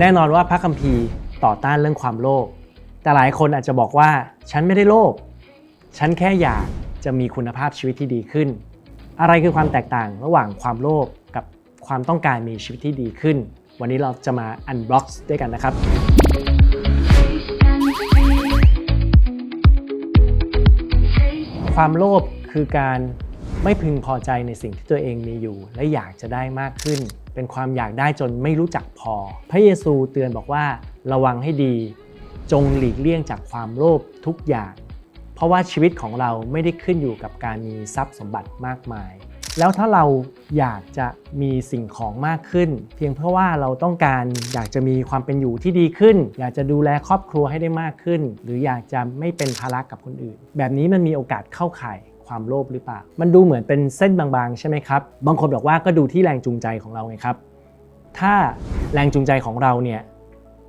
แน่นอนว่าพระคัมภีร์ต่อต้านเรื่องความโลภแต่หลายคนอาจจะบอกว่าฉันไม่ได้โลภฉันแค่อยากจะมีคุณภาพชีวิตที่ดีขึ้น อะไรคือความแตกต่างระหว่างความโลภกับความต้องการมีชีวิตที่ดีขึ้น วันนี้เราจะมา unbox ด้วยกันนะครับ ความโลภคือการ ไม่พึงพอใจในสิ่งที่ตัวเองมีอยู่ และอยากจะได้มากขึ้น เป็นความอยากได้จนไม่รู้จักพอ พระเยซูเตือนบอกว่า ระวังให้ดี จงหลีกเลี่ยงจากความโลภทุกอย่าง เพราะว่าชีวิตของเราไม่ได้ขึ้นอยู่กับการมีทรัพย์สมบัติมากมาย แล้วถ้าเราอยากจะมีสิ่งของมากขึ้น เพียงเพราะว่าเราต้องการอยากจะมีความเป็นอยู่ที่ดีขึ้น อยากจะดูแลครอบครัวให้ได้มากขึ้น หรืออยากจะไม่เป็นภาระกับคนอื่น แบบนี้มันมีโอกาสเข้าข่าย ความโลภหรือเปล่า มันดูเหมือนเป็นเส้นบางๆ ใช่ไหมครับ บางคนบอกว่าก็ดูที่แรงจูงใจของเราไงครับ ถ้าแรงจูงใจของเราเนี่ย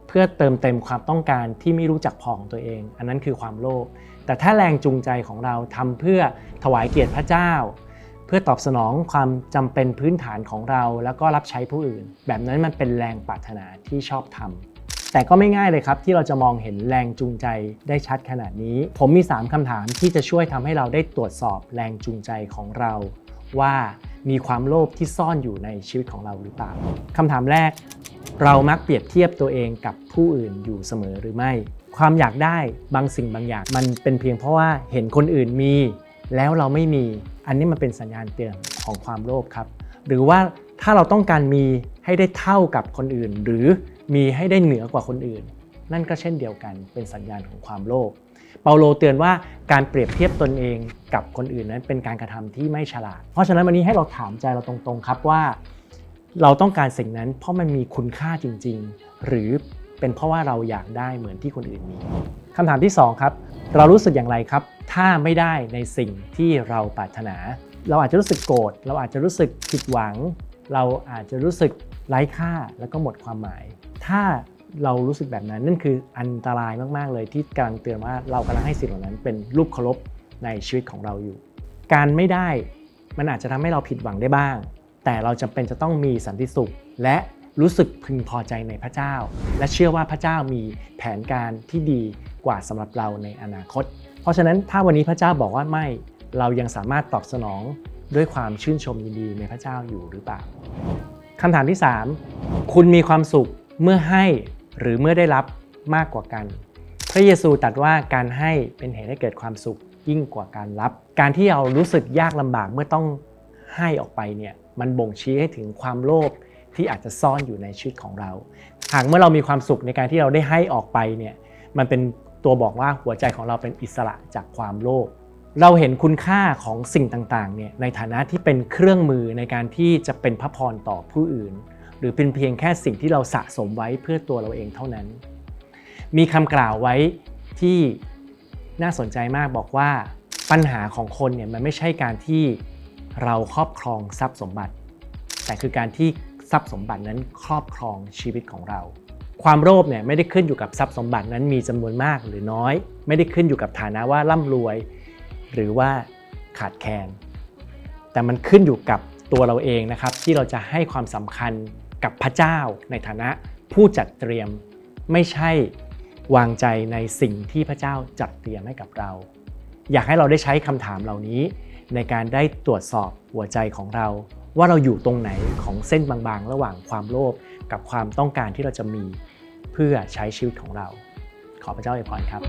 เพื่อเติมเต็มความต้องการที่ไม่รู้จักพอของตัวเอง อันนั้นคือความโลภ แต่ถ้าแรงจูงใจของเราทำเพื่อถวายเกียรติพระเจ้า เพื่อตอบสนองความจำเป็นพื้นฐานของเรา แล้วก็รับใช้ผู้อื่น แบบนั้นมันเป็นแรงปรารถนาที่ชอบทำ แต่ก็ไม่ง่ายเลยครับ ที่เราจะมองเห็นแรงจูงใจได้ชัดขนาดนี้ ผมมี 3คำถามที่จะช่วยทำให้เราได้ตรวจสอบแรงจูงใจของเรา ว่ามีความโลภที่ซ่อนอยู่ในชีวิตของเราหรือเปล่าคำถามแรก เรามักเปรียบเทียบตัวเองกับผู้อื่นอยู่เสมอหรือไม่ ความอยากได้บางสิ่งบางอย่าง มันเป็นเพียงเพราะว่าเห็นคนอื่นมี แล้วเราไม่มี อันนี้มันเป็นสัญญาณเตือนของความโลภครับ หรือว่าถ้าเราต้องการมีให้ได้เท่ากับคนอื่นหรือ มีให้ได้เหนือกว่าคนอื่น นั่นก็เช่นเดียวกันเป็นสัญญาณของความโลภเปาโลเตือนว่าการเปรียบเทียบตนเองกับคนอื่นนั้นเป็นการกระทำที่ไม่ฉลาด เพราะฉะนั้นวันนี้ให้เราถามใจเราตรงๆครับว่า เราต้องการสิ่งนั้นเพราะมันมีคุณค่าจริง ๆ หรือเป็นเพราะว่าเราอยากได้เหมือนที่คนอื่นมีคำถามที่สองครับ เรารู้สึกอย่างไรครับ ถ้าไม่ได้ในสิ่งที่เราปรารถนา เราอาจจะรู้สึกโกรธเราอาจจะรู้สึกผิดหวัง เราอาจจะรู้สึกไร้ค่าแล้วก็หมดความหมาย ถ้าเรารู้สึกแบบนั้นนั่นคืออันตรายมากๆเลยที่กำลังเตือนว่าเรากำลังให้สิ่งเหล่านั้นเป็นรูปเคารพในชีวิตของเราอยู่ การไม่ได้มันอาจจะทำให้เราผิดหวังได้บ้าง แต่เราจำเป็นจะต้องมีสันติสุข และรู้สึกพึงพอใจในพระเจ้า และเชื่อว่าพระเจ้ามีแผนการที่ดีกว่าสำหรับเราในอนาคต เพราะฉะนั้นถ้าวันนี้พระเจ้าบอกว่าไม่ เรายังสามารถตอบสนอง ด้วยความชื่นชมยินดีในพระเจ้าอยู่หรือเปล่าคำถามที่ 3 คุณมีความสุขเมื่อให้หรือเมื่อได้รับมากกว่ากัน พระเยซูตรัสว่าการให้เป็นเหตุให้เกิดความสุขยิ่งกว่าการรับ การที่เรารู้สึกยากลำบากเมื่อต้องให้ออกไปเนี่ยมันบ่งชี้ให้ถึงความโลภที่อาจจะซ่อนอยู่ในชีวิตของเรา หากเมื่อเรามีความสุขในการที่เราได้ให้ออกไปเนี่ยมันเป็นตัวบอกว่าหัวใจของเราเป็นอิสระจากความโลภ เราเห็นคุณค่าของสิ่งต่างๆเนี่ยในฐานะที่เป็นเครื่องมือในการที่จะเป็นพระพรต่อผู้อื่น หรือเป็นเพียงแค่สิ่งที่เราสะสมไว้เพื่อตัวเราเองเท่านั้น มีคำกล่าวไว้ที่น่าสนใจมากบอกว่าปัญหาของคนเนี่ยมันไม่ใช่การที่เราครอบครองทรัพย์สมบัติ แต่คือการที่ทรัพย์สมบัตินั้นครอบครองชีวิตของเรา ความโลภเนี่ยไม่ได้ขึ้นอยู่กับทรัพย์สมบัตินั้นมีจำนวนมากหรือน้อย ไม่ได้ขึ้นอยู่กับฐานะว่าร่ำรวย หรือว่าขาดแคลนแต่มันขึ้นอยู่กับตัวเราเองนะครับ ที่เราจะให้ความสำคัญกับพระเจ้าในฐานะผู้จัดเตรียมไม่ใช่วางใจในสิ่งที่พระเจ้าจัดเตรียมให้กับเรา อยากให้เราได้ใช้คำถามเหล่านี้ ในการได้ตรวจสอบหัวใจของเรา ว่าเราอยู่ตรงไหนของเส้นบางๆ ระหว่างความโลภกับความต้องการที่เราจะมีเพื่อใช้ชีวิตของเรา ขอพระเจ้าอวยพรครับ